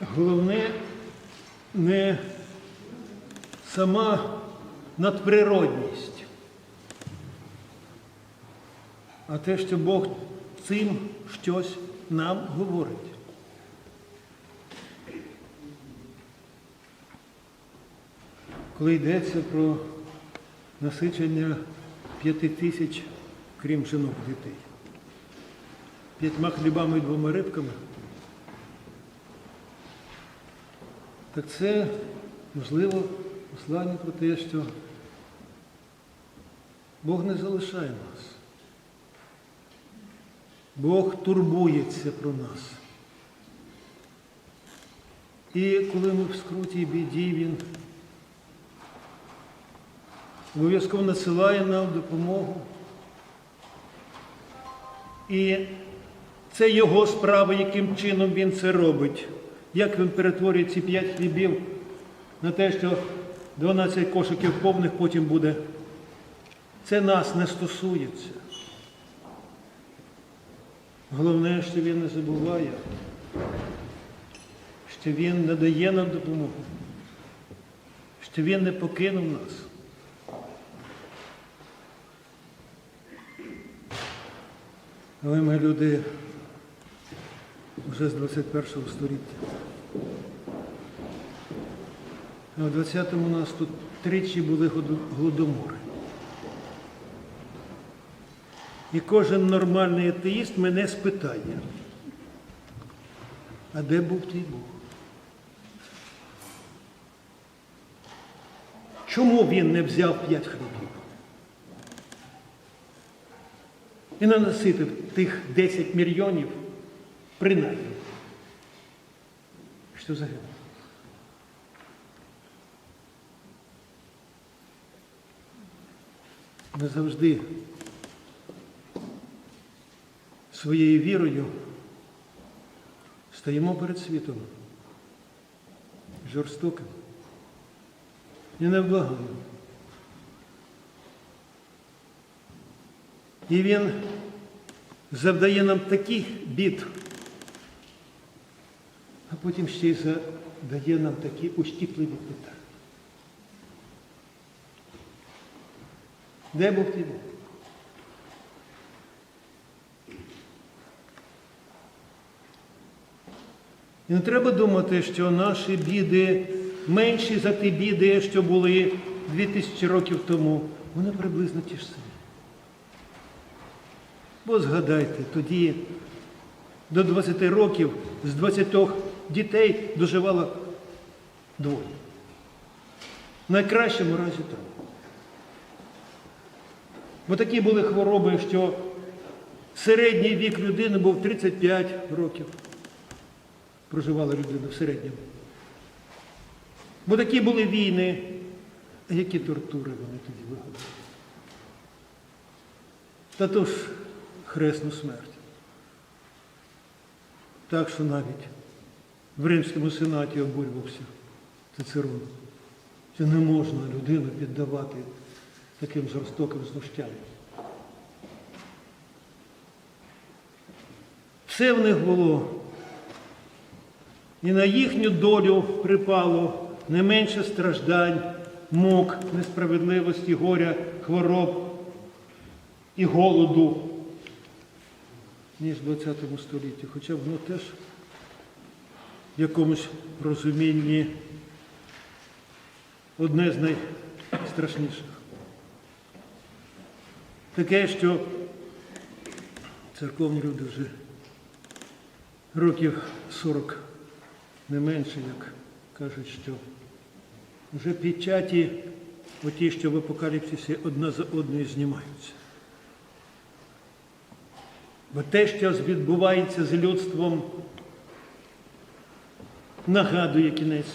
головне не сама надприродність, а те, що Бог цим щось нам говорить. Коли йдеться про насичення п'яти тисяч, крім жінок дітей, п'ятьма хлібами і двома рибками, так це, можливо, послання про те, що Бог не залишає нас. Бог турбується про нас. І коли ми в скруті біді, Він обов'язково надсилає нам допомогу. І це його справа, яким чином він це робить. Як він перетворює ці п'ять хлібів на те, що 12 кошиків повних потім буде. Це нас не стосується. Головне, що він не забуває, що він не дає нам допомогу, що він не покинув нас. Але ми люди вже з 21 століття. В 20-му у нас тут тричі були голодомори. І кожен нормальний атеїст мене спитає, а де був твій Бог? Чому він не взяв п'ять хлібів? І не наситив тих 10 мільйонів принаймні, що загинуло. Ми завжди своєю вірою стоїмо перед світом жорстоким і невблаганним. І він завдає нам таких бід, а потім ще й задає нам такі ущіпливі питання. Де був ти Бог? І не треба думати, що наші біди менші за ті біди, що були 2000 років тому. Вони приблизно ті ж самі. Бо згадайте, тоді до 20 років з 20 дітей доживало двоє. В найкращому разі троє. Бо такі були хвороби, що середній вік людини був 35 років. Проживала людина в середньому. Бо такі були війни, які тортури вони тоді вигадали. Та то ж хресну смерть. Так що навіть в Римському сенаті обурювався Цицерон, що не можна людину піддавати таким жорстоким знущанням. Все в них було. І на їхню долю припало не менше страждань, мук, несправедливості, горя, хвороб і голоду, ніж в ХХ столітті. Хоча воно теж в якомусь розумінні одне з найстрашніших. Таке, що церковні люди вже років 40 не менше, як кажуть, що вже печаті, оті, що в апокаліпсисі одна за одною знімаються. Бо те, що відбувається з людством, нагадує кінець.